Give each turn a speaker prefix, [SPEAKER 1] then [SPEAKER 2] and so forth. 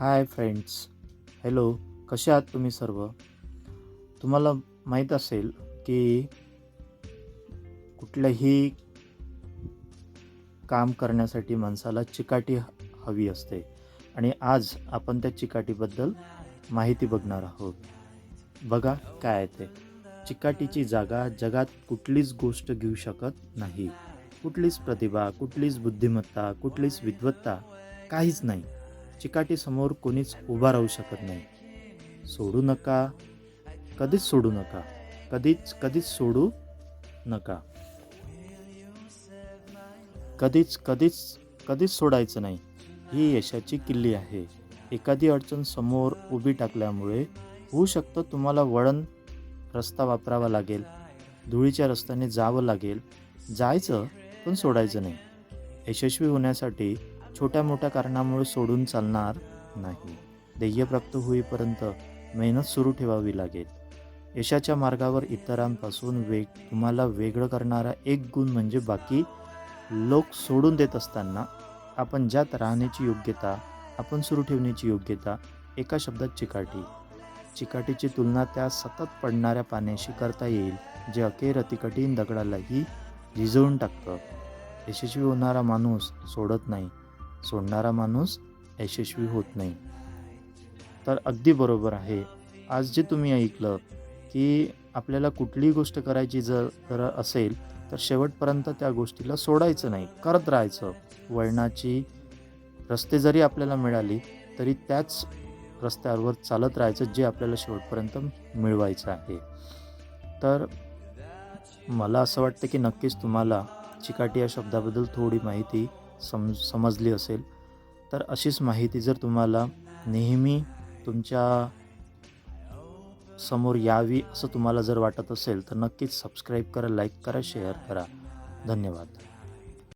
[SPEAKER 1] Hi friends. Hello कसे आहात तुम्ही सर्व? तुम्हाला माहीत असेल की कुठलंही काम करण्यासाठी माणसाला चिकाटी ह- हवी असते. आणि आज आपण त्या चिकाटीबद्दल माहिती बघणार आहोत. बघा काय आहे ते. चिकाटीची जागा जगात कुठलीच गोष्ट घेऊ शकत नाही. कुठलीच प्रतिभा कुठलीच बुद्धिमत्ता कुठलीच विद्वत्ता काहीच नाही. चिकाटीसमोर कोणीच उभा राहू शकत नाही. सोडू नका. कधीच सोडू नका. कधीच कधीच सोडू नका. कधीच कधीच कधीच सोडायचं नाही. ही यशाची किल्ली आहे. एखादी अडचण समोर उभी टाकल्यामुळे होऊ शकतं तुम्हाला वळण रस्ता वापरावा लागेल. धुळीच्या रस्त्याने जावं लागेल. जायचं पण सोडायचं नाही. यशस्वी होण्यासाठी छोट्या मोठ्या कारणामुळे सोडून चालणार नाही. ध्येय प्राप्त होईपर्यंत मेहनत सुरू ठेवावी लागेल. यशाच्या मार्गावर इतरांपासून वेग तुम्हाला वेगळं करणारा एक गुण म्हणजे बाकी लोक सोडून देत असताना आपण ज्यात राहण्याची योग्यता आपण सुरू ठेवण्याची योग्यता एका शब्दात चिकाटी. चिकाटीची तुलना त्या सतत पडणाऱ्या पाण्याशी करता येईल जे अखेर अतिकठीण दगडालाही झिजवून टाकतं. यशस्वी होणारा माणूस सोडत नाही. सोडणारा माणूस यशस्वी होत नाही. तर अगदी बरोबर आहे. आज जे तुम्ही ऐकलं की आपल्याला कुठलीही गोष्ट करायची जर जर असेल तर शेवटपर्यंत त्या गोष्टीला सोडायचं नाही. करत राहायचं. वळणाची रस्ते जरी आपल्याला मिळाली तरी त्याच रस्त्यावर चालत राहायचं जे आपल्याला शेवटपर्यंत मिळवायचं आहे. तर मला असं वाटतं की नक्कीच तुम्हाला चिकाटी या शब्दाबद्दल थोडी माहिती सम समजली असेल. तर अशीच माहिती जर तुम्हाला नेहमी तुमच्यासमोर यावी असं तुम्हाला जर वाटत असेल तर नक्कीच सबस्क्राईब करा लाईक करा शेअर करा. धन्यवाद.